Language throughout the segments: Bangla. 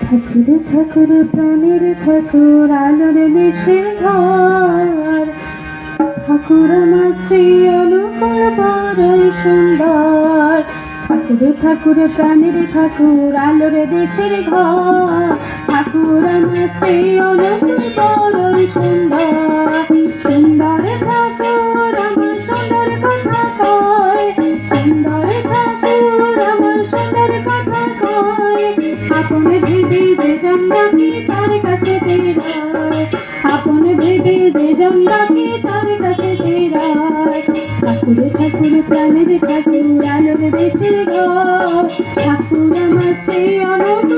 ঠাকুর ঠাকুর প্রাণের ঠাকুর আলোর ঘর ঠাকুর শ্রী অনুকূল বড়ই সুন্দর। ঠাকুর ঠাকুর প্রাণের ঠাকুর আলোর দেশের ঘর ঠাকুর শ্রী অনুকূল বড়ই সুন্দর। যে জন্মাকে তার কাছে ফেরায়। আপন ভেবে যে জন্মাকে তার কাছে ফেরায়। ঠাকুর ঠাকুর, প্রাণের ঠাকুর, আলোর দেশের ঘর। ঠাকুর আমার সেই অনুকূল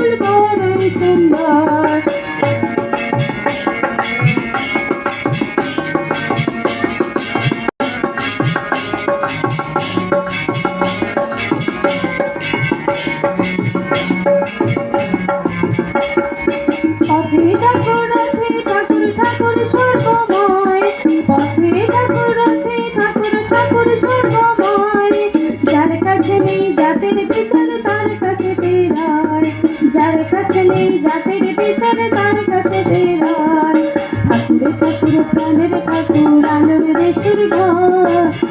পিছনে তার কাছে বেরায় যার কাছে নেই জাতের পিছনে তার কাছে বেরায় ঠাকুর ঠাকুর, প্রাণের ঠাকুর, আলোর দেশের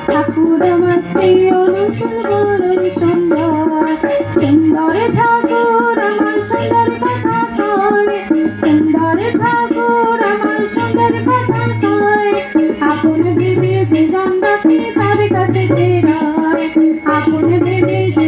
ঠাকুর আমার সেই অনুকূল বড়ই সুন্দর। সুন্দর ঠাকুর আমার সুন্দর কথা কয়। সুন্দর ঠাকুর আমার সুন্দর কথা কয়। আপন ভেবে যে জন্মাকে তার কাছে ফেরায় আপন ভেবে যে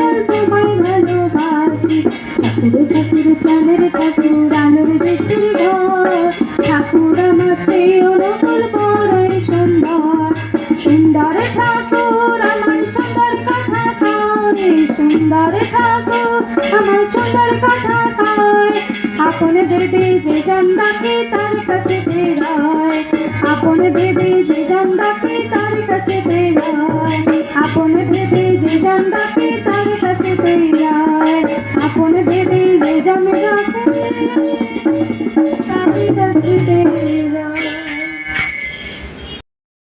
ঠাকুর ঠাকুর প্রাণের ঠাকুর আলোর দেশের ঘর ঠাকুর আমার সেই অনুকূল বড়ই সুন্দর সুন্দর ঠাকুর আমার সুন্দর কথা কয় সুন্দর ঠাকুর আমার সুন্দর কথা কয় আপন ভেবে যে জন্দাকে তার কাছে বেরোয় আপন ভেবে যে জন্দাকে তার কাছে বেরোয় আপন ভেবে যে জন্দাকে তার আপন ভেবে